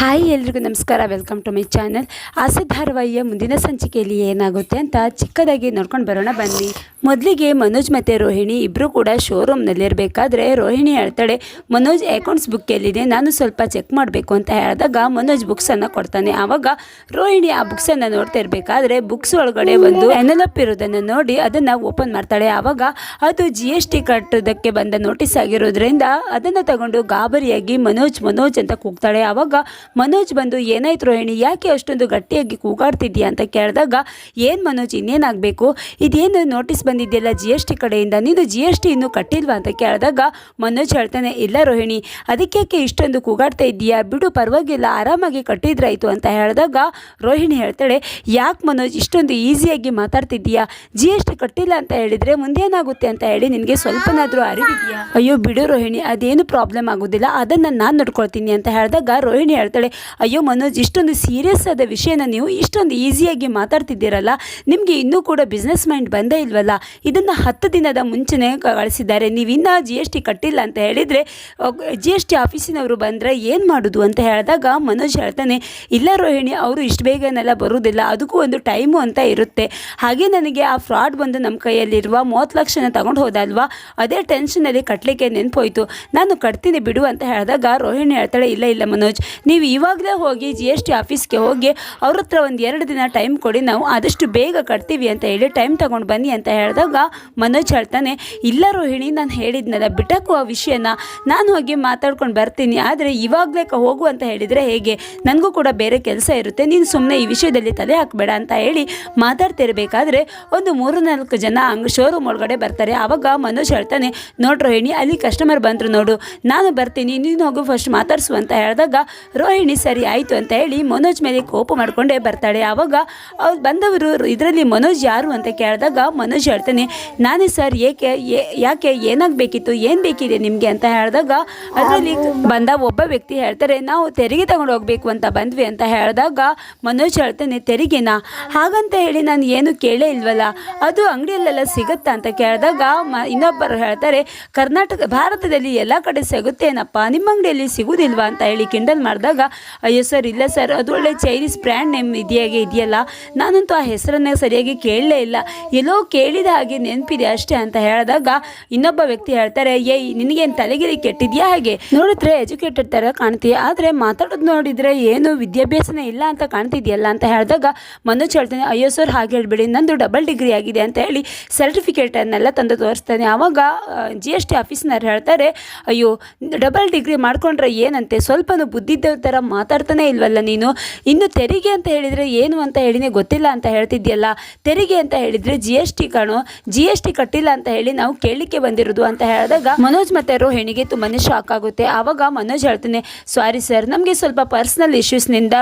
Hi ಎಲ್ರಿಗೂ ನಮಸ್ಕಾರ. Welcome to my channel ಆಸೆ ಧಾರವಾಹಿಯ ಮುಂದಿನ ಸಂಚಿಕೆಯಲ್ಲಿ ಏನಾಗುತ್ತೆ ಅಂತ ಚಿಕ್ಕದಾಗಿ ನೋಡ್ಕೊಂಡು ಬರೋಣ. ಬನ್ನಿ. ಮೊದಲಿಗೆ ಮನೋಜ್ ಮತ್ತು ರೋಹಿಣಿ ಇಬ್ಬರು ಕೂಡ ಶೋರೂಮ್ನಲ್ಲಿರಬೇಕಾದ್ರೆ ರೋಹಿಣಿ ಹೇಳ್ತಾಳೆ, ಮನೋಜ್ ಅಕೌಂಟ್ಸ್ ಬುಕ್ ಎಲ್ಲಿದೆ? ನಾನು ಸ್ವಲ್ಪ ಚೆಕ್ ಮಾಡಬೇಕು ಅಂತ ಹೇಳಿದಾಗ ಮನೋಜ್ ಬುಕ್ಸನ್ನು ಕೊಡ್ತಾನೆ. ಆವಾಗ ರೋಹಿಣಿ ಆ ಬುಕ್ಸನ್ನು ನೋಡ್ತಾ ಇರಬೇಕಾದ್ರೆ ಬುಕ್ಸ್ ಒಳಗಡೆ ಒಂದು ಎನಲಪ್ ಇರೋದನ್ನು ನೋಡಿ ಅದನ್ನು ಓಪನ್ ಮಾಡ್ತಾಳೆ. ಆವಾಗ ಅದು ಜಿ ಎಸ್ ಟಿ ಕಟ್ಟೋದಕ್ಕೆ ಬಂದ ನೋಟಿಸ್ ಆಗಿರೋದ್ರಿಂದ ಅದನ್ನು ತಗೊಂಡು ಗಾಬರಿಯಾಗಿ ಮನೋಜ್ ಮನೋಜ್ ಅಂತ ಕೂಗ್ತಾಳೆ. ಆವಾಗ ಮನೋಜ್ ಬಂದು, ಏನಾಯ್ತು ರೋಹಿಣಿ, ಯಾಕೆ ಅಷ್ಟೊಂದು ಗಟ್ಟಿಯಾಗಿ ಕೂಗಾಡ್ತಿದ್ಯಾ ಅಂತ ಕೇಳಿದಾಗ, ಏನು ಮನೋಜ್, ಇನ್ನೇನಾಗಬೇಕು? ಇದೇನು ನೋಟಿಸ್ ಬಂದಿದೆಯಲ್ಲ ಜಿ ಎಸ್ ಟಿ ಕಡೆಯಿಂದ? ನೀನು ಜಿ ಎಸ್ ಟಿ ಇನ್ನೂ ಕಟ್ಟಿಲ್ವಾ? ಅಂತ ಕೇಳಿದಾಗ, ಮನೋಜ್ ಹೇಳ್ತಾನೆ, ಇಲ್ಲ ರೋಹಿಣಿ ಅದಕ್ಕೆ ಇಷ್ಟೊಂದು ಕೂಗಾಡ್ತಾ ಇದ್ದೀಯಾ? ಬಿಡು, ಪರವಾಗಿಲ್ಲ, ಆರಾಮಾಗಿ ಕಟ್ಟಿದ್ರಾಯ್ತು. ಅಂತ ಹೇಳಿದಾಗ, ರೋಹಿಣಿ ಹೇಳ್ತಾಳೆ, ಯಾಕೆ ಮನೋಜ್, ಇಷ್ಟೊಂದು ಈಸಿಯಾಗಿ ಮಾತಾಡ್ತಿದ್ದೀಯಾ? ಜಿ ಎಸ್ ಟಿ ಕಟ್ಟಿಲ್ಲ ಅಂತ ಹೇಳಿದರೆ ಮುಂದೇನಾಗುತ್ತೆ ಅಂತ ಹೇಳಿ ನಿನಗೆ ಸ್ವಲ್ಪನಾದರೂ ಅರಿವಿದೆಯಾ? ಅಯ್ಯೋ, ಬಿಡು ರೋಹಿಣಿ, ಅದೇನು ಪ್ರಾಬ್ಲಮ್ ಆಗೋದಿಲ್ಲ, ಅದನ್ನು ನಾನು ನೋಡ್ಕೊಳ್ತೀನಿ, ಅಂತ ಹೇಳಿದಾಗ, ರೋಹಿಣಿ ಹೇಳ್ತಾಳೆ ಅಯ್ಯೋ ಮನೋಜ್, ಇಷ್ಟೊಂದು ಸೀರಿಯಸ್ ಆದ ವಿಷಯನ ನೀವು ಇಷ್ಟೊಂದು ಈಸಿಯಾಗಿ ಮಾತಾಡ್ತಿದ್ದೀರಲ್ಲ, ನಿಮಗೆ ಇನ್ನೂ ಕೂಡ ಬಿಸ್ನೆಸ್ ಮೈಂಡ್ ಬಂದೇ ಇಲ್ವಲ್ಲ? ಇದನ್ನು ಹತ್ತು ದಿನದ ಮುಂಚೆನೇ ಕಳಿಸಿದ್ದಾರೆ. ನೀವು ಇನ್ನೂ ಜಿ ಎಸ್ ಟಿ ಕಟ್ಟಿಲ್ಲ ಅಂತ ಹೇಳಿದರೆ ಜಿ ಎಸ್ ಟಿ ಆಫೀಸಿನವರು ಬಂದರೆ ಏನು ಮಾಡೋದು? ಅಂತ ಹೇಳಿದಾಗ ಮನೋಜ್ ಹೇಳ್ತಾನೆ, ಇಲ್ಲ ರೋಹಿಣಿ, ಅವರು ಇಷ್ಟು ಬೇಗನೆಲ್ಲ ಬರುವುದಿಲ್ಲ ಅದಕ್ಕೂ ಒಂದು ಟೈಮು ಅಂತ ಇರುತ್ತೆ. ಹಾಗೆ ನನಗೆ ಆ ಫ್ರಾಡ್ ಬಂದು ನಮ್ಮ ಕೈಯಲ್ಲಿರುವ ಮೂವತ್ತು ಲಕ್ಷನ ತಗೊಂಡು ಹೋದಲ್ವಾ? ಅದೇ ಟೆನ್ಷನಲ್ಲಿ ಕಟ್ಟಲಿಕ್ಕೆ ನೆನಪೋಯ್ತು. ನಾನು ಕಟ್ತೀನಿ ಬಿಡು ಅಂತ ಹೇಳಿದಾಗ ರೋಹಿಣಿ ಹೇಳ್ತಾಳೆ, ಇಲ್ಲ ಇಲ್ಲ ಮನೋಜ್, ನೀವು ಇವಾಗಲೇ ಹೋಗಿ ಜಿ ಎಸ್ ಟಿ ಆಫೀಸ್ಗೆ ಹೋಗಿ ಅವ್ರ ಹತ್ರ ಒಂದು ಎರಡು ದಿನ ಟೈಮ್ ಕೊಡಿ, ನಾವು ಆದಷ್ಟು ಬೇಗ ಕಟ್ತೀವಿ ಅಂತ ಹೇಳಿ ಟೈಮ್ ತೊಗೊಂಡು ಬನ್ನಿ ಅಂತ ಹೇಳಿದಾಗ ಮನೋಜ್ ಹೇಳ್ತಾನೆ ಇಲ್ಲ ರೋಹಿಣಿ ನಾನು ಹೇಳಿದ್ನಲ್ಲ ಬಿಟ್ಟಕ್ಕೂ ಆ ವಿಷಯನ, ನಾನು ಹೋಗಿ ಮಾತಾಡ್ಕೊಂಡು ಬರ್ತೀನಿ, ಆದರೆ ಇವಾಗಲೇ ಹೋಗು ಅಂತ ಹೇಳಿದರೆ ಹೇಗೆ? ನನಗೂ ಕೂಡ ಬೇರೆ ಕೆಲಸ ಇರುತ್ತೆ, ನೀನು ಸುಮ್ಮನೆ ಈ ವಿಷಯದಲ್ಲಿ ತಲೆ ಹಾಕಬೇಡ ಅಂತ ಹೇಳಿ ಮಾತಾಡ್ತಿರಬೇಕಾದ್ರೆ ಒಂದು ಮೂರು ನಾಲ್ಕು ಜನ ಹಂಗೆ ಶೋರೂಮ್ ಒಳಗಡೆ ಬರ್ತಾರೆ. ಆವಾಗ ಮನೋಜ್ ಹೇಳ್ತಾನೆ ನೋಡಿ ರೋಹಿಣಿ ಅಲ್ಲಿ ಕಸ್ಟಮರ್ ಬಂದರು ನೋಡು, ನಾನು ಬರ್ತೀನಿ, ನೀನು ಹೋಗು ಫಸ್ಟ್ ಮಾತಾಡ್ಸು ಅಂತ ಹೇಳಿದಾಗ ರೋಹಿಣಿ ಸರಿ ಆಯಿತು ಅಂತ ಹೇಳಿ ಮನೋಜ್ ಮೇಲೆ ಕೋಪ ಮಾಡಿಕೊಂಡೇ ಬರ್ತಾಳೆ. ಆವಾಗ ಅವ್ರು ಬಂದವರು, ಇದರಲ್ಲಿ ಮನೋಜ್ ಯಾರು? ಅಂತ ಕೇಳಿದಾಗ ಮನೋಜ್ ಹೇಳ್ತಾನೆ, ನಾನೇ ಸರ್, ಏಕೆ ಯಾಕೆ, ಏನಾಗಬೇಕಿತ್ತು, ಏನು ಬೇಕಿದೆ ನಿಮಗೆ? ಅಂತ ಹೇಳಿದಾಗ ಅದರಲ್ಲಿ ಬಂದ ಒಬ್ಬ ವ್ಯಕ್ತಿ ಹೇಳ್ತಾರೆ, ನಾವು ತೆರಿಗೆ ತಗೊಂಡು ಹೋಗಬೇಕು ಅಂತ ಬಂದ್ವಿ ಅಂತ ಹೇಳಿದಾಗ ಮನೋಜ್ ಹೇಳ್ತಾನೆ, ತೆರಿಗೆನಾ? ಹಾಗಂತ ಹೇಳಿ ನಾನು ಏನು ಕೇಳೇ ಇಲ್ವಲ್ಲ, ಅದು ಅಂಗಡಿಯಲ್ಲೆಲ್ಲ ಸಿಗುತ್ತಾ? ಅಂತ ಕೇಳಿದಾಗ ಮ, ಇನ್ನೊಬ್ಬರು ಹೇಳ್ತಾರೆ, ಕರ್ನಾಟಕ, ಭಾರತದಲ್ಲಿ ಎಲ್ಲ ಕಡೆ ಸಿಗುತ್ತೇನಪ್ಪ, ನಿಮ್ಮ ಅಂಗಡಿಯಲ್ಲಿ ಸಿಗುವುದಿಲ್ವಾ ಅಂತ ಹೇಳಿ ಕಿಂಡಲ್ ಮಾಡಿದಾಗ ಅಯ್ಯೋ ಸರ್, ಇಲ್ಲ ಸರ್, ಅದು ಒಳ್ಳೆ ಚೈನೀಸ್ ಬ್ರ್ಯಾಂಡ್ ನೇಮ್ ಇದೆಯಾಗೆ ಇದೆಯಲ್ಲ? ನಾನಂತೂ ಆ ಹೆಸರನ್ನೇ ಸರಿಯಾಗಿ ಕೇಳಲೇ ಇಲ್ಲ. ಎಲ್ಲೋ ಕೇಳಿದ ಹಾಗೆ ನೆನಪಿದೆ ಅಷ್ಟೇ ಅಂತ ಹೇಳಿದಾಗ ಇನ್ನೊಬ್ಬ ವ್ಯಕ್ತಿ ಹೇಳ್ತಾರೆ, ಏಯ್, ನಿನಗೇನು ತಲೆಗಿರಿ ಕೆಟ್ಟಿದ್ಯಾ ಹಾಗೆ? ನೋಡಿದ್ರೆ ಎಜುಕೇಟೆಡ್ ಥರ ಕಾಣ್ತೀಯ? ಆದರೆ ಮಾತಾಡೋದು ನೋಡಿದರೆ ಏನು ವಿದ್ಯಾಭ್ಯಾಸನೇ ಇಲ್ಲ ಅಂತ ಕಾಣ್ತಿದ್ಯಲ್ಲ ಅಂತ ಹೇಳಿದಾಗ ಮನೋಜ್ ಹೇಳ್ತಾನೆ, ಅಯ್ಯೋ ಸರ್, ಹಾಗೆ ಹೇಳ್ಬೇಡಿ, ನಂದು ಡಬಲ್ ಡಿಗ್ರಿ ಆಗಿದೆ ಅಂತ ಹೇಳಿ ಸರ್ಟಿಫಿಕೇಟನ್ನೆಲ್ಲ ತಂದು ತೋರಿಸ್ತಾನೆ. ಆವಾಗ ಜಿ ಎಸ್ ಟಿ ಆಫೀಸ್ನವ್ರು ಹೇಳ್ತಾರೆ, ಅಯ್ಯೋ ಡಬಲ್ ಡಿಗ್ರಿ ಮಾಡ್ಕೊಂಡ್ರೆ ಏನಂತೆ? ಸ್ವಲ್ಪನೂ ಬುದ್ಧಿದ್ದ ಥರ ಮಾತಾಡ್ತಾನೆ ಇಲ್ವಲ್ಲ ನೀನು? ಇನ್ನು ತೆರಿಗೆ ಅಂತ ಹೇಳಿದರೆ ಏನು ಅಂತ ಹೇಳಿನೇ ಗೊತ್ತಿಲ್ಲ ಅಂತ ಹೇಳ್ತಿದ್ಯಲ್ಲ? ತೆರಿಗೆ ಅಂತ ಹೇಳಿದರೆ ಜಿ ಎಸ್ ಟಿ ಕಾಣು. ಜಿ ಎಸ್ ಟಿ ಕಟ್ಟಿಲ್ಲ ಅಂತ ಹೇಳಿ ನಾವು ಕೇಳಲಿಕ್ಕೆ ಬಂದಿರೋದು ಅಂತ ಹೇಳಿದಾಗ ಮನೋಜ್ ಮತ್ತೆ ರೋಹಿಣಿಗೆ ತುಂಬಾನೇ ಶಾಕ್ ಆಗುತ್ತೆ. ಆವಾಗ ಮನೋಜ್ ಹೇಳ್ತಾನೆ ಸಾರಿ ಸರ್ ನಮಗೆ ಸ್ವಲ್ಪ ಪರ್ಸ್ನಲ್ ಇಶ್ಯೂಸ್ನಿಂದ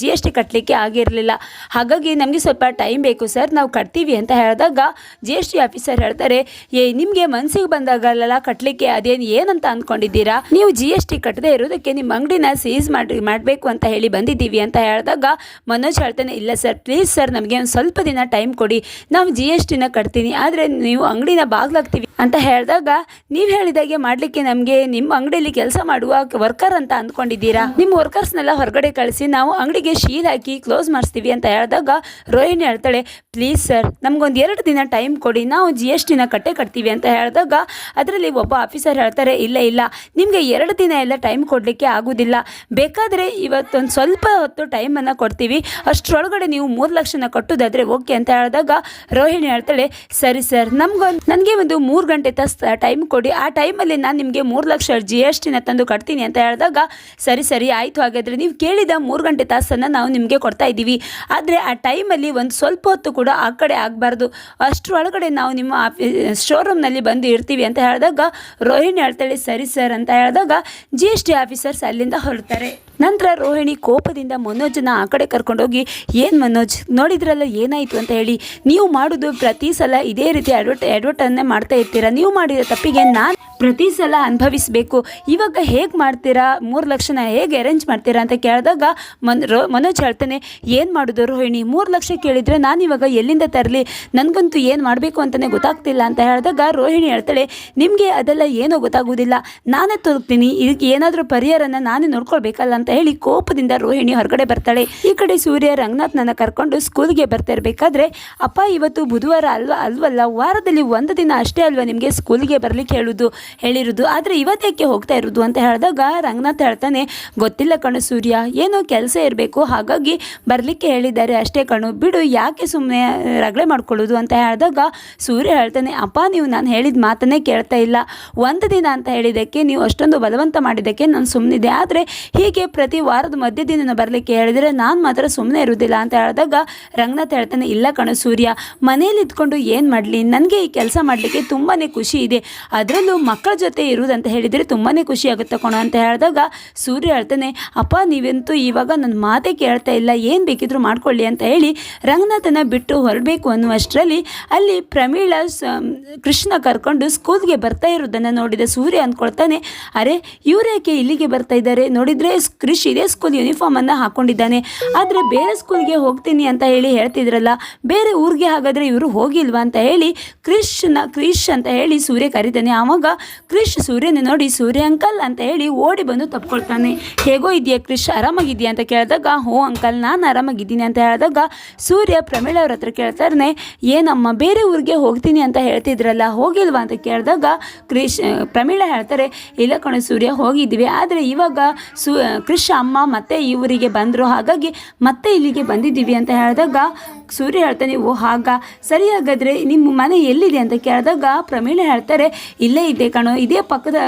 ಜಿ ಎಸ್ ಟಿ ಕಟ್ಟಲಿಕ್ಕೆ ಆಗಿರಲಿಲ್ಲ. ಹಾಗಾಗಿ ನಮಗೆ ಸ್ವಲ್ಪ ಟೈಮ್ ಬೇಕು ಸರ್ ನಾವು ಕಟ್ತೀವಿ ಅಂತ ಹೇಳಿದಾಗ ಜಿ ಎಸ್ ಟಿ ಆಫೀಸರ್ ಹೇಳ್ತಾರೆ, ಏ, ನಿಮಗೆ ಮನಸ್ಸಿಗೆ ಬಂದಾಗಲ್ಲ ಕಟ್ಟಲಿಕ್ಕೆ ಅದೇನು ಏನಂತ ಅಂದ್ಕೊಂಡಿದ್ದೀರಾ? ನೀವು ಜಿ ಎಸ್ ಟಿ ಕಟ್ಟದೇ ಇರೋದಕ್ಕೆ ನಿಮ್ಮ ಅಂಗಡಿನ ಸೀಸ್ ಮಾಡಿ ಮಾಡಬೇಕು ಅಂತ ಹೇಳಿ ಬಂದಿದ್ದೀವಿ ಅಂತ ಹೇಳಿದಾಗ, ಮನೋಜ್ ಹೇಳ್ತಾನೆ, ಇಲ್ಲ ಸರ್ ಪ್ಲೀಸ್ ಸರ್, ನಮಗೆ ಒಂದು ಸ್ವಲ್ಪ ದಿನ ಟೈಮ್ ಕೊಡಿ. ನಾವು ಜಿ ಎಸ್ ಟಿನ ಕಟ್ತೀನಿ, ಆದರೆ ನೀವು ಅಂಗಡಿನ ಬಾಗ್ಲಾಗ್ತೀವಿ. ಅಂತ ಹೇಳಿದಾಗ, ನೀವು ಹೇಳಿದಾಗೆ ಮಾಡಲಿಕ್ಕೆ ನಮಗೆ ನಿಮ್ಮ ಅಂಗಡಿಯಲ್ಲಿ ಕೆಲಸ ಮಾಡುವ ವರ್ಕರ್ ಅಂತ ಅಂದ್ಕೊಂಡಿದ್ದೀರಾ? ನಿಮ್ಮ ವರ್ಕರ್ಸ್ನೆಲ್ಲ ಹೊರಗಡೆ ಕಳಿಸಿ, ನಾವು ಅಂಗಡಿಗೆ ಶೀಲ್ ಹಾಕಿ ಕ್ಲೋಸ್ ಮಾಡಿಸ್ತೀವಿ. ಅಂತ ಹೇಳಿದಾಗ, ರೋಹಿಣಿ ಹೇಳ್ತಾಳೆ ಪ್ಲೀಸ್ ಸರ್, ನಮಗೊಂದು ಎರಡು ದಿನ ಟೈಮ್ ಕೊಡಿ, ನಾವು ಜಿ ಎಸ್ ಟಿನ ಕಟ್ಟೆ ಕಟ್ತೀವಿ. ಅಂತ ಹೇಳಿದಾಗ, ಅದರಲ್ಲಿ ಒಬ್ಬ ಆಫೀಸರ್ ಹೇಳ್ತಾರೆ, ಇಲ್ಲ ಇಲ್ಲ, ನಿಮಗೆ ಎರಡು ದಿನ ಎಲ್ಲ ಟೈಮ್ ಕೊಡಲಿಕ್ಕೆ ಆಗೋದಿಲ್ಲ. ಬೇಕಾದರೆ ಇವತ್ತೊಂದು ಸ್ವಲ್ಪ ಹೊತ್ತು ಟೈಮನ್ನು ಕೊಡ್ತೀವಿ. ಅಷ್ಟರೊಳಗಡೆ ನೀವು ಮೂರು ಲಕ್ಷನ ಕಟ್ಟೋದಾದರೆ ಓಕೆ ಅಂತ ಹೇಳಿದಾಗ ರೋಹಿಣಿ ಹೇಳ್ತಾಳೆ, ಸರಿ ಸರ್ ನಮಗೊಂದು ನನಗೆ ಒಂದು ಮೂರು ಗಂಟೆ ತಸ್ ಟೈಮ್ ಕೊಡಿ. ಆ ಟೈಮಲ್ಲಿ ನಾನು ನಿಮಗೆ ಮೂರು ಲಕ್ಷ ಜಿ ಎಸ್ ಟಿನ ತಂದು ಕಟ್ತೀನಿ ಅಂತ ಹೇಳಿದಾಗ, ಸರಿ ಸರಿ, ಆಯಿತು. ಹಾಗಾದರೆ ನೀವು ಕೇಳಿದ ಮೂರು ಗಂಟೆ ತಾಸನ್ನು ನಾವು ನಿಮಗೆ ಕೊಡ್ತಾ ಇದ್ದೀವಿ ಆದರೆ ಆ ಟೈಮಲ್ಲಿ ಒಂದು ಸ್ವಲ್ಪ ಹೊತ್ತು ಕೂಡ ಆ ಕಡೆ ಆಗಬಾರ್ದು. ಅಷ್ಟರೊಳಗಡೆ ನಾವು ನಿಮ್ಮ ಆಫೀಸ್ ಶೋರೂಮ್ನಲ್ಲಿ ಬಂದು ಇರ್ತೀವಿ ಅಂತ ಹೇಳಿದಾಗ ರೋಹಿಣಿ ಹೇಳ್ತಾಳೆ, ಸರಿ ಸರ್ ಅಂತ ಹೇಳಿದಾಗ ಜಿ ಎಸ್ ಟಿ ಆಫೀಸರ್ಸ್ ಅಲ್ಲಿಂದ ಹೊರಡ್ತಾರೆ. ನಂತರ ರೋಹಿಣಿ ಕೋಪದಿಂದ ಮನೋಜನ ಆ ಕಡೆ ಕರ್ಕೊಂಡೋಗಿ, ಏನು ಮನೋಜ್, ನೋಡಿದ್ರಲ್ಲ ಏನಾಯಿತು ಅಂತ ಹೇಳಿ. ನೀವು ಮಾಡೋದು ಪ್ರತಿ ಸಲ ಇದೇ ರೀತಿ ಅಡ್ವರ್ಟ್, ಅಡ್ವರ್ಟನ್ನೇ ಮಾಡ್ತಾ ಇರ್ತೀರಾ? ನೀವು ಮಾಡಿದ ತಪ್ಪಿಗೆ ನಾನು ಪ್ರತಿ ಸಲ ಅನುಭವಿಸಬೇಕು. ಇವಾಗ ಹೇಗೆ ಮಾಡ್ತೀರಾ? ಮೂರು ಲಕ್ಷನ ಹೇಗೆ ಅರೇಂಜ್ ಮಾಡ್ತೀರಾ? ಅಂತ ಕೇಳಿದಾಗ ಮನ್, ರೋ, ಮನೋಜ್ ಹೇಳ್ತಾನೆ, ಏನು ಮಾಡೋದು ರೋಹಿಣಿ? ಮೂರು ಲಕ್ಷ ಕೇಳಿದರೆ ನಾನು ಇವಾಗ ಎಲ್ಲಿಂದ ತರಲಿ? ನನಗಂತೂ ಏನು ಮಾಡಬೇಕು ಅಂತಲೇ ಗೊತ್ತಾಗ್ತಿಲ್ಲ. ಅಂತ ಹೇಳಿದಾಗ ರೋಹಿಣಿ ಹೇಳ್ತಾಳೆ, ನಿಮಗೆ ಅದೆಲ್ಲ ಏನೂ ಗೊತ್ತಾಗೋದಿಲ್ಲ. ನಾನೇ ತೋರ್ತೀನಿ. ಇದಕ್ಕೆ ಏನಾದರೂ ಪರಿಹಾರನ ನಾನೇ ನೋಡ್ಕೊಳ್ಬೇಕಲ್ಲ ಅಂತ ಹೇಳಿ ಕೋಪದಿಂದ ರೋಹಿಣಿ ಹೊರಗಡೆ ಬರ್ತಾಳೆ. ಈ ಕಡೆ ಸೂರ್ಯ ರಂಗನಾಥ್ನನ್ನ ಕರ್ಕೊಂಡು ಸ್ಕೂಲ್ಗೆ ಬರ್ತಾ ಇರಬೇಕಾದ್ರೆ, ಅಪ್ಪ, ಇವತ್ತು ಬುಧವಾರ ಅಲ್ವಾ? ಅಲ್ವಲ್ಲ? ವಾರದಲ್ಲಿ ಒಂದು ದಿನ ಅಷ್ಟೇ ಅಲ್ವಾ ನಿಮಗೆ ಸ್ಕೂಲ್ಗೆ ಬರ್ಲಿಕ್ಕೆ ಹೇಳುದು, ಹೇಳಿರೋದು? ಆದರೆ ಇವತ್ತೇಕೆ ಹೋಗ್ತಾ ಇರೋದು? ಅಂತ ಹೇಳಿದಾಗ ರಂಗನಾಥ್ ಹೇಳ್ತಾನೆ, ಗೊತ್ತಿಲ್ಲ ಕಣು ಸೂರ್ಯ, ಏನೋ ಕೆಲಸ ಇರಬೇಕು, ಹಾಗಾಗಿ ಬರಲಿಕ್ಕೆ ಹೇಳಿದ್ದಾರೆ ಅಷ್ಟೇ ಕಣು. ಬಿಡು, ಯಾಕೆ ಸುಮ್ಮನೆ ರಗಳೆ ಮಾಡ್ಕೊಳ್ಳೋದು? ಅಂತ ಹೇಳಿದಾಗ ಸೂರ್ಯ ಹೇಳ್ತಾನೆ, ಅಪ್ಪ, ನೀವು ನಾನು ಹೇಳಿದ ಮಾತನ್ನೇ ಕೇಳ್ತಾ ಇಲ್ಲ. ಒಂದು ದಿನ ಅಂತ ಹೇಳಿದ್ದಕ್ಕೆ, ನೀವು ಅಷ್ಟೊಂದು ಬಲವಂತ ಮಾಡಿದ್ದಕ್ಕೆ ನಾನು ಸುಮ್ಮನಿದೆ ಆದರೆ ಹೀಗೆ ಪ್ರತಿ ವಾರದ ಮಧ್ಯ ದಿನ ಬರಲಿಕ್ಕೆ ಹೇಳಿದರೆ ನಾನು ಮಾತ್ರ ಸುಮ್ಮನೆ ಇರುವುದಿಲ್ಲ ಅಂತ ಹೇಳಿದಾಗ ರಂಗನಾಥ್ ಹೇಳ್ತಾನೆ, ಇಲ್ಲ ಕಣೋ ಸೂರ್ಯ, ಮನೇಲಿ ಇದ್ಕೊಂಡು ಏನು ಮಾಡಲಿ? ನನಗೆ ಈ ಕೆಲಸ ಮಾಡಲಿಕ್ಕೆ ತುಂಬಾ ಖುಷಿ ಇದೆ. ಅದರಲ್ಲೂ ಮಕ್ಕಳ ಜೊತೆ ಇರುವುದಂತ ಹೇಳಿದರೆ ತುಂಬಾ ಖುಷಿ ಆಗುತ್ತೆ ಕಣೋ ಅಂತ ಹೇಳಿದಾಗ ಸೂರ್ಯ ಹೇಳ್ತಾನೆ, ಅಪ್ಪ, ನೀವಂತೂ ಇವಾಗ ನನ್ನ ಮಾತೇ ಕೇಳ್ತಾ ಇಲ್ಲ. ಏನು ಬೇಕಿದ್ರು ಮಾಡ್ಕೊಳ್ಳಿ ಅಂತ ಹೇಳಿ ರಂಗನಾಥನ ಬಿಟ್ಟು ಹೊರಡಬೇಕು ಅನ್ನುವಷ್ಟರಲ್ಲಿ ಅಲ್ಲಿ ಪ್ರಮೀಳ ಕೃಷ್ಣ ಕರ್ಕೊಂಡು ಸ್ಕೂಲ್ಗೆ ಬರ್ತಾ ಇರೋದನ್ನು ನೋಡಿದ ಸೂರ್ಯ ಅಂದ್ಕೊಳ್ತಾನೆ, ಅರೆ ಯಾಕೆ ಇಲ್ಲಿಗೆ ಬರ್ತಾ ಇದ್ದಾರೆ? ನೋಡಿದರೆ ಕ್ರಿಶ್ ಇದೇ ಸ್ಕೂಲ್ ಯೂನಿಫಾರ್ಮನ್ನು ಹಾಕೊಂಡಿದ್ದಾನೆ. ಆದರೆ ಬೇರೆ ಸ್ಕೂಲ್ಗೆ ಹೋಗ್ತೀನಿ ಅಂತ ಹೇಳಿ ಹೇಳ್ತಿದ್ರಲ್ಲ, ಬೇರೆ ಊರಿಗೆ ಹಾಗಾದರೆ ಇವರು ಹೋಗಿಲ್ವಾ ಅಂತ ಹೇಳಿ ಕ್ರಿಶ್ನ ಕ್ರಿಶ್ ಅಂತ ಹೇಳಿ ಸೂರ್ಯ ಕರೀತಾನೆ. ಆವಾಗ ಕ್ರಿಶ್ ಸೂರ್ಯನ ನೋಡಿ ಸೂರ್ಯ ಅಂಕಲ್ ಅಂತ ಹೇಳಿ ಓಡಿ ಬಂದು ತಪ್ಕೊಳ್ತಾನೆ. ಹೇಗೋ ಇದೆಯಾ ಕ್ರಿಶ್ ಆರಾಮಾಗಿದೆಯಾ ಅಂತ ಕೇಳಿದಾಗ, ಹೋ ಅಂಕಲ್, ನಾನು ಆರಾಮಾಗಿದ್ದೀನಿ ಅಂತ ಹೇಳಿದಾಗ ಸೂರ್ಯ ಪ್ರಮೀಳ ಅವ್ರ ಹತ್ರ ಕೇಳ್ತಾರೆ ಏನಮ್ಮ ಬೇರೆ ಊರಿಗೆ ಹೋಗ್ತೀನಿ ಅಂತ ಹೇಳ್ತಿದ್ರಲ್ಲ, ಹೋಗಿಲ್ವಾ ಅಂತ ಕೇಳಿದಾಗ ಕ್ರಿಶ್ ಪ್ರಮೀಳ ಹೇಳ್ತಾರೆ, ಇಲ್ಲ ಕಣ ಸೂರ್ಯ ಹೋಗಿದ್ವಿ, ಆದರೆ ಇವಾಗ ಸು ಕ್ರಿಶ್ ಅಮ್ಮ ಮತ್ತೆ ಈ ಊರಿಗೆ ಬಂದರು. ಹಾಗಾಗಿ ಮತ್ತೆ ಇಲ್ಲಿಗೆ ಬಂದಿದ್ದೀವಿ ಅಂತ ಹೇಳಿದಾಗ ಸೂರ್ಯ ಹೇಳ್ತಾನೆ, ಓ, ಹಾಗ ಸರಿ ಹಾಗಾದರೆ ನಿಮ್ಮ ಮನೆ ಎಲ್ಲಿದೆ? ಅಂತ ಕೇಳಿದಾಗ ಪ್ರಮೀಳ ಹೇಳ್ತಾರೆ, ಇಲ್ಲೇ ಇದೆ ಕಣೋ, ಇದೇ ಪಕ್ಕದ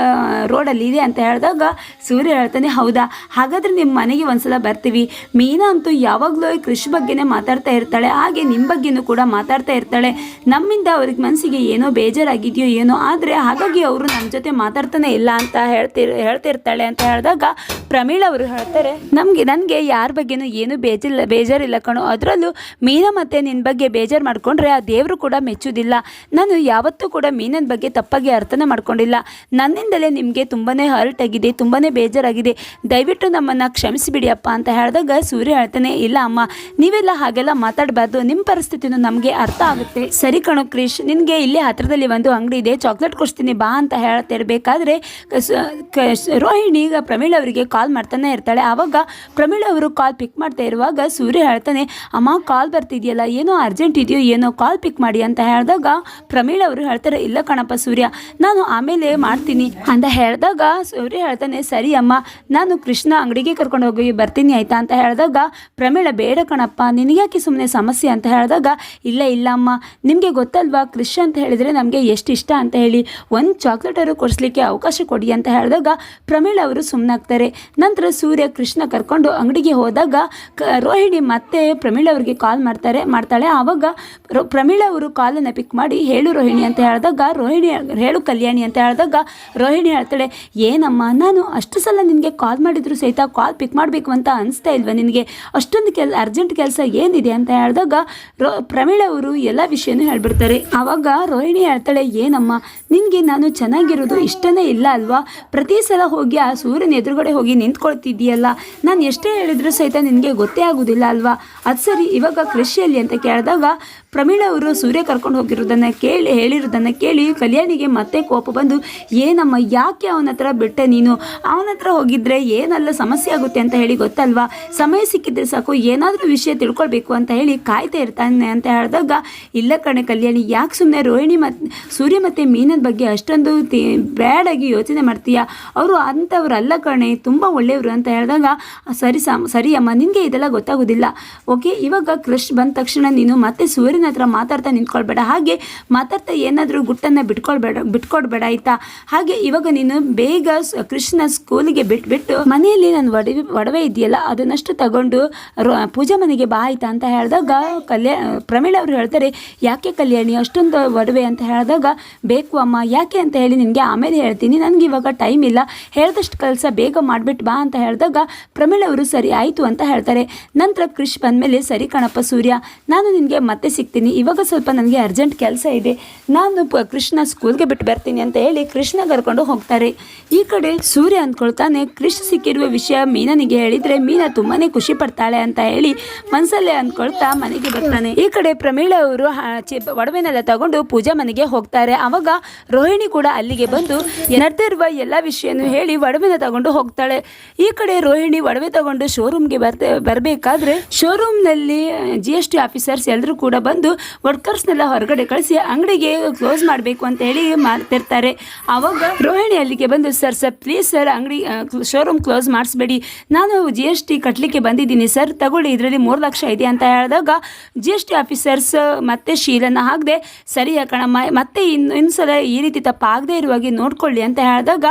ರೋಡಲ್ಲಿ ಇದೆ ಅಂತ ಹೇಳಿದಾಗ ಸೂರ್ಯ ಹೇಳ್ತಾನೆ, ಹೌದಾ, ಹಾಗಾದರೆ ನಿಮ್ಮ ಮನೆಗೆ ಒಂದ್ಸಲ ಬರ್ತೀವಿ. ಮೀನಾ ಅಂತೂ ಯಾವಾಗಲೂ ಕೃಷಿ ಬಗ್ಗೆನೇ ಮಾತಾಡ್ತಾ ಇರ್ತಾಳೆ, ಹಾಗೆ ನಿಮ್ಮ ಬಗ್ಗೆನೂ ಕೂಡ ಮಾತಾಡ್ತಾ ಇರ್ತಾಳೆ. ನಮ್ಮಿಂದ ಅವ್ರಿಗೆ ಮನಸ್ಸಿಗೆ ಏನೋ ಬೇಜಾರಾಗಿದೆಯೋ ಏನೋ ಆದರೆ ಹಾಗಾಗಿ ಅವರು ನಮ್ಮ ಜೊತೆ ಮಾತಾಡ್ತಾನೆ ಇಲ್ಲ ಅಂತ ಹೇಳ್ತಿರ್, ಹೇಳ್ತಿರ್ತಾಳೆ ಅಂತ ಹೇಳಿದಾಗ ಪ್ರಮೀಳ ಅವರು ಹೇಳ್ತಾರೆ, ನಮಗೆ, ನನಗೆ ಯಾರ ಬಗ್ಗೆನೂ ಏನೂ ಬೇಜಿಲ್ಲ ಬೇಜಾರಿಲ್ಲ ಕಣೋ. ಅದರಲ್ಲೂ ಮೀನಾ ಮತ್ತೆ ನಿನ್ನ ಬಗ್ಗೆ ಬೇಜಾರು ಮಾಡ್ಕೊಂಡ್ರೆ ಆ ದೇವರು ಕೂಡ ಮೆಚ್ಚುವುದಿಲ್ಲ ನಾನು ಯಾವತ್ತೂ ಕೂಡ ಮೀನನ ಬಗ್ಗೆ ತಪ್ಪಾಗಿ ಅರ್ಥನೇ ಮಾಡ್ಕೊಂಡಿಲ್ಲ. ನನ್ನಿಂದಲೇ ನಿಮಗೆ ತುಂಬಾ ಹರ್ಟ್ ಆಗಿದೆ ತುಂಬಾ ಬೇಜಾರಾಗಿದೆ. ದಯವಿಟ್ಟು ನಮ್ಮನ್ನು ಕ್ಷಮಿಸಿಬಿಡಿ ಅಪ್ಪ ಅಂತ ಹೇಳಿದಾಗ ಸೂರ್ಯ ಹೇಳ್ತಾನೆ, ಇಲ್ಲ ಅಮ್ಮ, ನೀವೆಲ್ಲ ಹಾಗೆಲ್ಲ ಮಾತಾಡಬಾರ್ದು. ನಿಮ್ಮ ಪರಿಸ್ಥಿತಿನೂ ನಮಗೆ ಅರ್ಥ ಆಗುತ್ತೆ. ಸರಿ ಕಣೋ ಕ್ರಿಶ್, ನಿನಗೆ ಇಲ್ಲೇ ಹತ್ರದಲ್ಲಿ ಒಂದು ಅಂಗಡಿ ಇದೆ ಚಾಕ್ಲೇಟ್ ಕೊಡ್ತೀನಿ ಬಾ ಅಂತ ಹೇಳ್ತಿರ್ಬೇಕಾದ್ರೆ ಇರಬೇಕಾದ್ರೆ ರೋಹಿಣಿ ಈಗ ಪ್ರಮೀಳ ಅವರಿಗೆ ಕಾಲ್ ಮಾಡ್ತಾನೆ ಇರ್ತಾಳೆ. ಆವಾಗ ಪ್ರಮೀಳ ಅವರು ಕಾಲ್ ಪಿಕ್ ಮಾಡ್ತಾ ಇರುವಾಗ ಸೂರ್ಯ ಹೇಳ್ತಾನೆ, ಅಮ್ಮ ಕಾಲ್ ಬರ್ತಿದೆಯಲ್ಲ ಏನೋ ಅರ್ಜೆಂಟ್ ಇದೆಯೋ ಏನೋ ಕಾಲ್ ಪಿಕ್ ಮಾಡಿ ಅಂತ ಹೇಳಿದಾಗ ಪ್ರಮೀಳ ಅವರು ಹೇಳ್ತಾರೆ, ಇಲ್ಲ ಕಣಪ್ಪ ಸೂರ್ಯ, ನಾನು ಆಮೇಲೆ ಮಾಡ್ತೀನಿ ಅಂತ ಹೇಳಿದಾಗ ಸೂರ್ಯ ಹೇಳ್ತಾನೆ, ಸರಿ ಅಮ್ಮ, ನಾನು ಕೃಷ್ಣ ಅಂಗಡಿಗೆ ಕರ್ಕೊಂಡು ಹೋಗಿ ಬರ್ತೀನಿ ಆಯ್ತಾ ಅಂತ ಹೇಳಿದಾಗ ಪ್ರಮೀಳ, ಬೇಡ ಕಣಪ್ಪ, ನಿನಗ್ಯಾಕೆ ಸುಮ್ಮನೆ ಸಮಸ್ಯೆ ಅಂತ ಹೇಳಿದಾಗ, ಇಲ್ಲ ಇಲ್ಲ ಅಮ್ಮ, ನಿಮಗೆ ಗೊತ್ತಲ್ವಾ, ಕೃಷ್ಣ ಅಂತ ಹೇಳಿದರೆ ನಮಗೆ ಎಷ್ಟು ಇಷ್ಟ ಅಂತ ಹೇಳಿ, ಒಂದು ಚಾಕ್ಲೇಟರು ಕೊಡಿಸ್ಲಿಕ್ಕೆ ಅವಕಾಶ ಕೊಡಿ ಅಂತ ಹೇಳಿದಾಗ ಪ್ರಮೀಳ ಅವರು ಸುಮ್ಮನಾಗ್ತಾರೆ ನಂತರ ಸೂರ್ಯ ಕೃಷ್ಣ ಕರ್ಕೊಂಡು ಅಂಗಡಿಗೆ ಹೋದಾಗ ರೋಹಿಣಿ ಮತ್ತೆ ಪ್ರಮೀಳ ಅವರಿಗೆ ಕಾಲ್ ಮಾಡ್ತಾರೆ. ಮಾಡ್ತಾಳೆ. ಆವಾಗ ಪ್ರಮೀಳ ಅವರು ಕಾಲನ್ನು ಪಿಕ್ ಮಾಡಿ, ಹೇಳು ರೋಹಿಣಿ ಅಂತ ಹೇಳಿದಾಗ, ರೋಹಿಣಿ, ಹೇಳು ಕಲ್ಯಾಣಿ ಅಂತ ಹೇಳಿದಾಗ ರೋಹಿಣಿ ಹೇಳ್ತಾಳೆ, ಏನಮ್ಮ, ನಾನು ಅಷ್ಟು ಸಲ ನಿನಗೆ ಕಾಲ್ ಮಾಡಿದ್ರು ಸಹಿತ ಕಾಲ್ ಪಿಕ್ ಮಾಡಬೇಕು ಅಂತ ಅನಿಸ್ತಾ ಇಲ್ವಾ ನಿನಗೆ? ಅಷ್ಟೊಂದು ಕೆಲ ಅರ್ಜೆಂಟ್ ಕೆಲಸ ಏನಿದೆ? ಅಂತ ಹೇಳಿದಾಗ ರೋ, ಪ್ರಮೀಳ ಅವರು ಎಲ್ಲ ವಿಷಯನೂ ಹೇಳ್ಬಿಡ್ತಾರೆ. ಆವಾಗ ರೋಹಿಣಿ ಹೇಳ್ತಾಳೆ, ಏನಮ್ಮ, ನಿನಗೆ ನಾನು ಚೆನ್ನಾಗಿರೋದು ಇಷ್ಟನೇ ಇಲ್ಲ ಅಲ್ವಾ? ಪ್ರತಿ ಸಲ ಹೋಗಿ ಆ ಸೂರ್ಯನ ಎದುರುಗಡೆ ಹೋಗಿ ನಿಂತ್ಕೊಳ್ತಿದ್ದೀಯಲ್ಲ? ನಾನು ಎಷ್ಟೇ ಹೇಳಿದ್ರು ಸಹಿತ ನಿನಗೆ ಗೊತ್ತೇ ಆಗೋದಿಲ್ಲ ಅಲ್ವಾ? ಅದು ಸರಿ, ಇವಾಗ ಕೃಷಿಯಲ್ಲಿ ಅಂತ ಕೇಳಿದಾಗ ಪ್ರಮೀಳ ಅವರು ಸೂರ್ಯ ಕರ್ಕೊಂಡು ಹೋಗಿರೋದನ್ನು ಕೇಳಿ, ಹೇಳಿರೋದನ್ನು ಕೇಳಿ ಕಲ್ಯಾಣಿಗೆ ಮತ್ತೆ ಕೋಪ ಬಂದು, ಏನಮ್ಮ, ಯಾಕೆ ಅವನ ಹತ್ರ ಬಿಟ್ಟೆ ನೀನು? ಅವನ ಹತ್ರ ಹೋಗಿದ್ರೆ ಏನೆಲ್ಲ ಸಮಸ್ಯೆ ಆಗುತ್ತೆ ಅಂತ ಹೇಳಿ ಗೊತ್ತಲ್ವಾ? ಸಮಯ ಸಿಕ್ಕಿದ್ರೆ ಸಾಕು, ಏನಾದರೂ ವಿಷಯ ತಿಳ್ಕೊಳ್ಬೇಕು ಅಂತ ಹೇಳಿ ಕಾಯ್ತಾ ಇರ್ತಾನೆ ಅಂತ ಹೇಳಿದಾಗ, ಇಲ್ಲ ಕಣೆ ಕಲ್ಯಾಣಿ, ಯಾಕೆ ಸುಮ್ಮನೆ ರೋಹಿಣಿ ಮತ್ತು ಸೂರ್ಯ ಮತ್ತು ಮೀನದ ಬಗ್ಗೆ ಅಷ್ಟೊಂದು ತಿ, ಬ್ಯಾಡಾಗಿ ಯೋಚನೆ ಮಾಡ್ತೀಯಾ? ಅವರು ಅಂಥವ್ರಲ್ಲ ಕಣೆ, ತುಂಬ ಒಳ್ಳೆಯವರು ಅಂತ ಹೇಳಿದಾಗ ಸರಿ ಸಮ್ ಸರಿ ಅಮ್ಮ ನಿನಗೆ ಇದೆಲ್ಲ ಗೊತ್ತಾಗೋದಿಲ್ಲ. ಓಕೆ, ಇವಾಗ ಕ್ರಶ್ ಬಂದ ತಕ್ಷಣ ನೀನು ಮತ್ತೆ ಸೂರ್ಯನ ಹತ್ರ ಮಾತಾಡ್ತಾ ನಿಂತ್ಕೊಳ್ಬೇಡ. ಹಾಗೆ ಮಾತಾಡ್ತಾ ಏನಾದರೂ ಗುಟ್ಟನ್ನು ಬಿಟ್ಕೊಳ್ಬೇಡ ಬಿಟ್ಕೊಡ್ಬೇಡ, ಆಯಿತಾ? ಹಾಗೆ ಇವಾಗ ನೀನು ಬೇಗ ಕೃಷ್ಣ ಸ್ಕೂಲಿಗೆ ಬಿಟ್ಬಿಟ್ಟು ಮನೆಯಲ್ಲಿ ನಾನು ಒಡವೆ ಒಡವೆ ಇದೆಯಲ್ಲ, ಅದನ್ನಷ್ಟು ತಗೊಂಡು ಪೂಜಾ ಮನೆಗೆ ಬಾ, ಆಯ್ತಾ ಅಂತ ಹೇಳಿದಾಗ ಕಲ್ಯಾ ಪ್ರಮೀಳ ಅವರು ಹೇಳ್ತಾರೆ, ಯಾಕೆ ಕಲ್ಯಾಣಿ, ಅಷ್ಟೊಂದು ಒಡವೆ ಅಂತ ಹೇಳಿದಾಗ, ಬೇಕು ಅಮ್ಮ, ಯಾಕೆ ಅಂತ ಹೇಳಿ ನಿನಗೆ ಆಮೇಲೆ ಹೇಳ್ತೀನಿ. ನನಗೆ ಇವಾಗ ಟೈಮ್ ಇಲ್ಲ. ಹೇಳ್ದಷ್ಟು ಕೆಲಸ ಬೇಗ ಮಾಡಿಬಿಟ್ಟು ಬಾ ಅಂತ ಹೇಳಿದಾಗ ಪ್ರಮೀಳ ಅವರು ಸರಿ, ಆಯಿತು ಅಂತ ಹೇಳ್ತಾರೆ. ನಂತರ ಕೃಷ್ ಬಂದಮೇಲೆ, ಸರಿ ಕಣಪ್ಪ ಸೂರ್ಯ ನಾನು ನಿನಗೆ ಮತ್ತೆ ಸಿಗ್ತೀನಿ. ಇವಾಗ ಸ್ವಲ್ಪ ನನಗೆ ಅರ್ಜೆಂಟ್ ಕೆಲಸ ಇದೆ. ನಾನು ಕೃಷ್ಣ ಸ್ಕೂಲ್ಗೆ ಬಿಟ್ಟು ಬರ್ತೀನಿ ಅಂತ ಹೇಳಿ ಕೃಷ್ಣ ಕರ್ಕೊಂಡು ಹೋಗ್ತಾರೆ. ಈ ಕಡೆ ಸೂರ್ಯ ಅಂದ್ಕೊಳ್ತಾನೆ, ಕೃಷ್ಣ ಸಿಕ್ಕಿರುವ ವಿಷಯ ಮೀನನಿಗೆ ಹೇಳಿದ್ರೆ ಮೀನಾ ತುಂಬಾನೇ ಖುಷಿ ಪಡ್ತಾಳೆ ಅಂತ ಹೇಳಿ ಮನಸ್ಸಲ್ಲೇ ಅಂದ್ಕೊಳ್ತಾ ಮನೆಗೆ ಬರ್ತಾನೆ. ಈ ಕಡೆ ಪ್ರಮೀಳ ಅವರು ಒಡವೆನೆಲ್ಲ ತಗೊಂಡು ಪೂಜಾ ಮನೆಗೆ ಹೋಗ್ತಾರೆ. ಅವಾಗ ರೋಹಿಣಿ ಕೂಡ ಅಲ್ಲಿಗೆ ಬಂದು ನಡೆದಿರುವ ಎಲ್ಲ ವಿಷಯನೂ ಹೇಳಿ ಒಡವೆನ ತಗೊಂಡು ಹೋಗ್ತಾಳೆ. ಈ ಕಡೆ ರೋಹಿಣಿ ಒಡವೆ ತಗೊಂಡು ಶೋರೂಮ್ಗೆ ಬರ್ತೆ, ಬರಬೇಕಾದ್ರೆ ಶೋರೂಮ್ನಲ್ಲಿ ಜಿ ಟಿ ಆಫೀಸರ್ಸ್ ಎಲ್ಲರೂ ಕೂಡ ಬಂದು ವರ್ಕರ್ಸ್ನೆಲ್ಲ ಹೊರಗಡೆ ಕಳಿಸಿ ಅಂಗಡಿಗೆ ಕ್ಲೋಸ್ ಮಾಡಬೇಕು ಅಂತ ಹೇಳಿ ಮಾಡ್ತಿರ್ತಾರೆ. ಆವಾಗ ರೋಹಿಣಿ ಅಲ್ಲಿಗೆ ಬಂದು, ಸರ್ ಸರ್, ಪ್ಲೀಸ್ ಸರ್, ಅಂಗಡಿ ಶೋರೂಮ್ ಕ್ಲೋಸ್ ಮಾಡಿಸ್ಬೇಡಿ. ನಾನು ಜಿ ಎಸ್ ಟಿ ಕಟ್ಟಲಿಕ್ಕೆ ಬಂದಿದ್ದೀನಿ, ಸರ್, ತಗೊಳ್ಳಿ, ಇದರಲ್ಲಿ ಮೂರು ಲಕ್ಷ ಇದೆ ಅಂತ ಹೇಳಿದಾಗ ಜಿ ಎಸ್ ಟಿ ಆಫೀಸರ್ಸ್ ಮತ್ತೆ ಶೀಲನ ಹಾಕದೆ ಸರಿ ಕಣಮ್ಮ, ಮತ್ತೆ ಇನ್ನು ಇನ್ನೊಂದ್ಸಲ ಈ ರೀತಿ ತಪ್ಪಾಗದೇ ಇರುವಾಗೆ ನೋಡ್ಕೊಳ್ಳಿ ಅಂತ ಹೇಳಿದಾಗ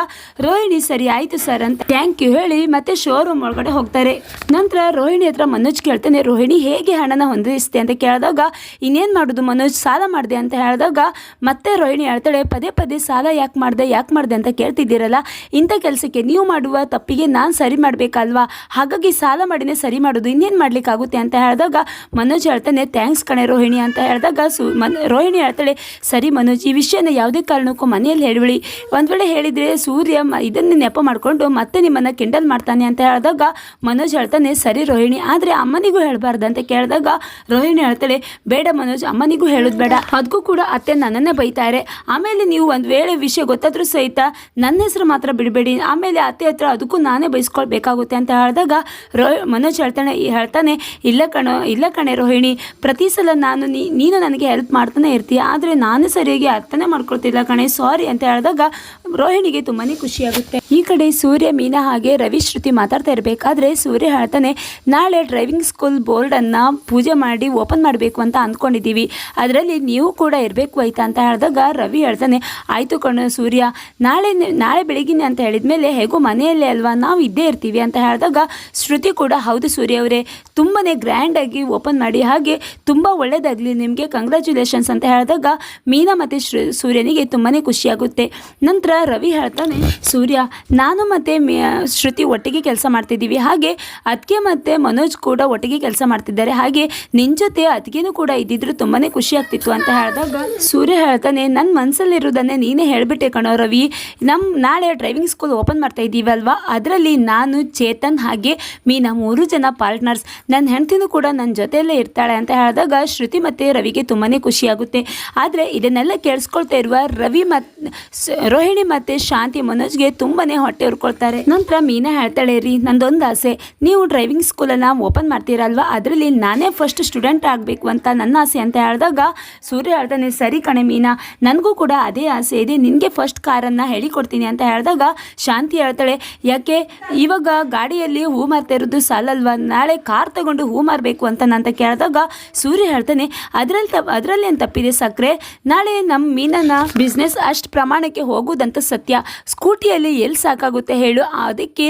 ರೋಹಿಣಿ, ಸರಿ, ಆಯಿತು, ಸರ್ ಅಂತ ಥ್ಯಾಂಕ್ ಯು ಹೇಳಿ ಮತ್ತೆ ಶೋರೂಮ್ ಒಳಗಡೆ ಹೋಗ್ತಾರೆ. ನಂತರ ರೋಹಿಣಿ ಹತ್ರ ಮನೋಜ್ ಕೇಳ್ತಾನೆ, ರೋಹಿಣಿ, ಹೇಗೆ ಹಣನ ಹೊಂದಿಸ್ತೆ ಅಂತ ಕೇಳಿದಾಗ, ಇನ್ನೇನು ಮಾಡೋದು ಮನೋಜ್? ಸಾಲ ಮಾಡಿದೆ ಅಂತ ಹೇಳಿದಾಗ, ಮತ್ತೆ ರೋಹಿಣಿ ಹೇಳ್ತಾಳೆ, ಪದೇ ಪದೇ ಸಾಲ ಯಾಕೆ ಮಾಡಿದೆ ಯಾಕೆ ಮಾಡಿದೆ ಅಂತ ಕೇಳ್ತಿದ್ದೀರಲ್ಲ? ಇಂಥ ಕೆಲಸಕ್ಕೆ ನೀವು ಮಾಡುವ ತಪ್ಪಿಗೆ ನಾನು ಸರಿ ಮಾಡಬೇಕಲ್ವಾ? ಹಾಗಾಗಿ ಸಾಲ ಮಾಡಿನೇ ಸರಿ ಮಾಡೋದು, ಇನ್ನೇನು ಮಾಡ್ಲಿಕ್ಕಾಗುತ್ತೆ? ಅಂತ ಹೇಳಿದಾಗ, ಮನೋಜ್ ಹೇಳ್ತಾನೆ, ಥ್ಯಾಂಕ್ಸ್ ಕಣೆ ರೋಹಿಣಿ ಅಂತ ಹೇಳಿದಾಗ, ಸು ಮನ್ ರೋಹಿಣಿ ಹೇಳ್ತಾಳೆ, ಸರಿ ಮನೋಜ್, ಈ ವಿಷಯನ ಯಾವುದೇ ಕಾರಣಕ್ಕೂ ಮನೆಯಲ್ಲಿ ಹೇಳಬೇಡಿ. ಒಂದು ವೇಳೆ ಹೇಳಿದರೆ ಸೂರ್ಯ ಮ, ಇದನ್ನು ನೆಪ ಮಾಡಿಕೊಂಡು ಮತ್ತೆ ನಿಮ್ಮನ್ನು ಕಿಂಡಲ್ ಮಾಡ್ತಾನೆ ಅಂತ ಹೇಳಿದಾಗ, ಮನೋಜ್ ಹೇಳ್ತಾನೆ, ಸರಿ ರೋಹಿಣಿ, ಆದರೆ ಅಮ್ಮನಿಗೂ ಹೇಳಬಾರ್ದು ಅಂತ ಕೇಳಿದಾಗ ರೋಹಿಣಿ ಹೇಳ್ತಾಳೆ, ಬೇಡ ಮನೋಜ್, ಅಮ್ಮನಿಗೂ ಹೇಳೋದು ಬೇಡ. ಅದಕ್ಕೂ ಕೂಡ ಅತ್ತೆ ನನ್ನನ್ನೇ ಬೈತಾರೆ. ಆಮೇಲೆ ನೀವು ಒಂದು ವೇಳೆ ವಿಷಯ ಗೊತ್ತಾದರೂ ಸಹಿತ ನನ್ನ ಹೆಸರು ಮಾತ್ರ ಬಿಡಬೇಡಿ. ಆಮೇಲೆ ಅತ್ತೆ ಹತ್ರ ಅದಕ್ಕೂ ನಾನೇ ಬೈಸ್ಕೊಳ್ಬೇಕಾಗುತ್ತೆ. ಅಂತ ಹೇಳಿದಾಗ ರೋ, ಮನೋಜ್ ಹೇಳ್ತಾನೆ ಹೇಳ್ತಾನೆ, ಇಲ್ಲ ಕಣೋ, ಇಲ್ಲ ಕಣೆ ರೋಹಿಣಿ. ಪ್ರತಿ ಸಲ ನಾನು ನೀನು ನನಗೆ ಹೆಲ್ಪ್ ಮಾಡ್ತಾನೆ ಇರ್ತೀಯ. ಆದರೆ ನಾನು ಸರಿಯಾಗಿ ಅರ್ಥನೇ ಮಾಡ್ಕೊಳ್ತಿಲ್ಲ ಕಣೆ. ಸಾರಿ ಅಂತ ಹೇಳಿದಾಗ ರೋಹಿಣಿಗೆ ತುಂಬಾ ಖುಷಿಯಾಗುತ್ತೆ. ಈ ಕಡೆ ಸೂರ್ಯ, ಮೀನಾ ಹಾಗೆ ರವಿ, ಶ್ರುತಿ ಮಾತಾಡ್ತಾ ಇರಬೇಕಾದ್ರೆ ಸೂರ್ಯ ಹೇಳ್ತಾನೆ, ನಾಳೆ ಡ್ರೈವಿಂಗ್ ಸ್ಕೂಲ್ ಬೋರ್ಡನ್ನು ಪೂಜೆ ಮಾಡಿ ಓಪನ್ ಮಾಡಬೇಕು ಅಂತ ಅಂದ್ಕೊಂಡಿದ್ದೀವಿ. ಅದರಲ್ಲಿ ನೀವು ಕೂಡ ಇರಬೇಕು ಆಯ್ತಾ ಅಂತ ಹೇಳಿದಾಗ ರವಿ ಹೇಳ್ತಾನೆ, ಆಯಿತು ಕಣ್ಣು ಸೂರ್ಯ, ನಾಳೆ ನಾಳೆ ಬೆಳಿಗ್ಗೆ ಅಂತ ಹೇಳಿದ ಮೇಲೆ ಹೇಗೋ ಮನೆಯಲ್ಲೇ ಅಲ್ವಾ, ನಾವು ಇದ್ದೇ ಇರ್ತೀವಿ ಅಂತ ಹೇಳಿದಾಗ ಶ್ರುತಿ ಕೂಡ, ಹೌದು ಸೂರ್ಯ ಅವರೇ ತುಂಬಾ ಗ್ರ್ಯಾಂಡಾಗಿ ಓಪನ್ ಮಾಡಿ, ಹಾಗೆ ತುಂಬ ಒಳ್ಳೆಯದಾಗಲಿ ನಿಮಗೆ ಕಂಗ್ರ್ಯಾಚುಲೇಷನ್ಸ್ ಅಂತ ಹೇಳಿದಾಗ ಮೀನಾ ಮತ್ತು ಸೂರ್ಯನಿಗೆ ತುಂಬಾ ಖುಷಿಯಾಗುತ್ತೆ. ನಂತರ ರವಿ ಹೇಳ್ತಾನೆ, ಸೂರ್ಯ, ನಾನು ಮತ್ತು ಶ್ರುತಿ ಒಟ್ಟಿಗೆ ಕೆಲಸ ಮಾಡ್ತಿದ್ದೀವಿ, ಹಾಗೆ ಅದಕ್ಕೆ ಮತ್ತು ಮನೋಜ್ ಕೂಡ ಒಟ್ಟಿಗೆ ಕೆಲಸ ಮಾಡ್ತಿದ್ದಾರೆ, ಹಾಗೆ ನಿನ್ನ ಜೊತೆ ಅದಕ್ಕೇನು ಕೂಡ ಇದ್ದಿದ್ರು ತುಂಬಾ ಖುಷಿ ಆಗ್ತಿತ್ತು ಅಂತ ಹೇಳಿದಾಗ ಸೂರ್ಯ ಹೇಳ್ತಾನೆ ನನ್ನ ಮನಸ್ಸಲ್ಲಿರೋದನ್ನೇ ನೀನೇ ಹೇಳಿಬಿಟ್ಟೆ ಕಣೋ ರವಿ. ನಮ್ಮ ನಾಳೆ ಡ್ರೈವಿಂಗ್ ಸ್ಕೂಲ್ ಓಪನ್ ಮಾಡ್ತಾ ಇದ್ದೀವಲ್ವಾ? ಅದರಲ್ಲಿ ನಾನು, ಚೇತನ್ ಹಾಗೆ ಮೀನಾ ಮೂರು ಜನ ಪಾರ್ಟ್ನರ್ಸ್ ನನ್ನ ಹೆಂಡ್ತಿನೂ ಕೂಡ ನನ್ನ ಜೊತೆಯಲ್ಲೇ ಇರ್ತಾಳೆ ಅಂತ ಹೇಳಿದಾಗ ಶ್ರುತಿ ಮತ್ತು ರವಿಗೆ ತುಂಬಾ ಖುಷಿಯಾಗುತ್ತೆ ಆದರೆ ಇದನ್ನೆಲ್ಲ ಕೇಳಿಸ್ಕೊಳ್ತಾ ಇರುವ ರವಿ ಮತ್ತು ರೋಹಿಣಿ ಮತ್ತು ಶಾಂತಿ ಮನೋಜ್ಗೆ ತುಂಬಾ ಹೊಟ್ಟೆ ಉರ್ಕೊಳ್ತಾರೆ. ನಂತರ ಮೀನಾ ಹೇಳ್ತಾಳೆ, ರೀ, ನಂದೊಂದು ಆಸೆ. ನೀವು ಡ್ರೈವಿಂಗ್ ಸ್ಕೂಲನ್ನು ಓಪನ್ ಮಾಡ್ತೀರಲ್ವಾ? ಅದರಲ್ಲಿ ನಾನೇ ಫಸ್ಟ್ ಸ್ಟೂಡೆಂಟ್ ಆಗಬೇಕು ಅಂತ ನನ್ನ ಆಸೆ ಅಂತ ಹೇಳಿದಾಗ ಸೂರ್ಯ ಹೇಳ್ತಾನೆ ಸರಿ ಕಣೆ ಮೀನಾ. ನನಗೂ ಕೂಡ ಅದೇ ಆಸೆ ಇದೆ. ನಿನಗೆ ಫಸ್ಟ್ ಕಾರನ್ನು ಹೇಳಿಕೊಡ್ತೀನಿ ಅಂತ ಹೇಳಿದಾಗ ಶಾಂತಿ ಹೇಳ್ತಾಳೆ, ಯಾಕೆ? ಇವಾಗ ಗಾಡಿಯಲ್ಲಿ ಹೂ ಮಾರ್ತಾ ಇರೋದು ಸಾಲಲ್ವಾ? ನಾಳೆ ಕಾರ್ ತಗೊಂಡು ಹೂ ಮಾರಬೇಕು ಅಂತ ನಂತ ಕೇಳಿದಾಗ ಸೂರ್ಯ ಹೇಳ್ತಾನೆ ಅದರಲ್ಲಿ ತ ಅದರಲ್ಲಿ ಏನು ತಪ್ಪಿದೆ ಸಕ್ಕರೆ ನಾಳೆ ನಮ್ಮ ಮೀನನ ಬಿಸ್ನೆಸ್ ಅಷ್ಟು ಪ್ರಮಾಣಕ್ಕೆ ಹೋಗೋದಂತ ಸತ್ಯ. ಸ್ಕೂಟಿಯಲ್ಲಿ ಎಲ್ಲಿ ಸಾಕಾಗುತ್ತೆ ಹೇಳು? ಅದಕ್ಕೆ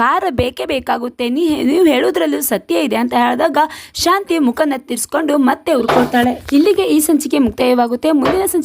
ಕಾರ್ ಬೇಕೇ ಬೇಕಾಗುತ್ತೆ. ನೀ, ನೀವು ಹೇಳೋದ್ರಲ್ಲೂ ಸತ್ಯ ಇದೆ ಅಂತ ಹೇಳಿದಾಗ ಶಾಂತಿ ಮುಖನ ತಿರ್ಸ್ಕೊಂಡು ಮತ್ತೆ ಉರ್ಕೊಳ್ತಾಳೆ. ಇಲ್ಲಿಗೆ ಈ ಸಂಚಿಕೆ ಮುಕ್ತಾಯವಾಗುತ್ತೆ. ಮುಂದಿನ ಸಂಚಿಕೆ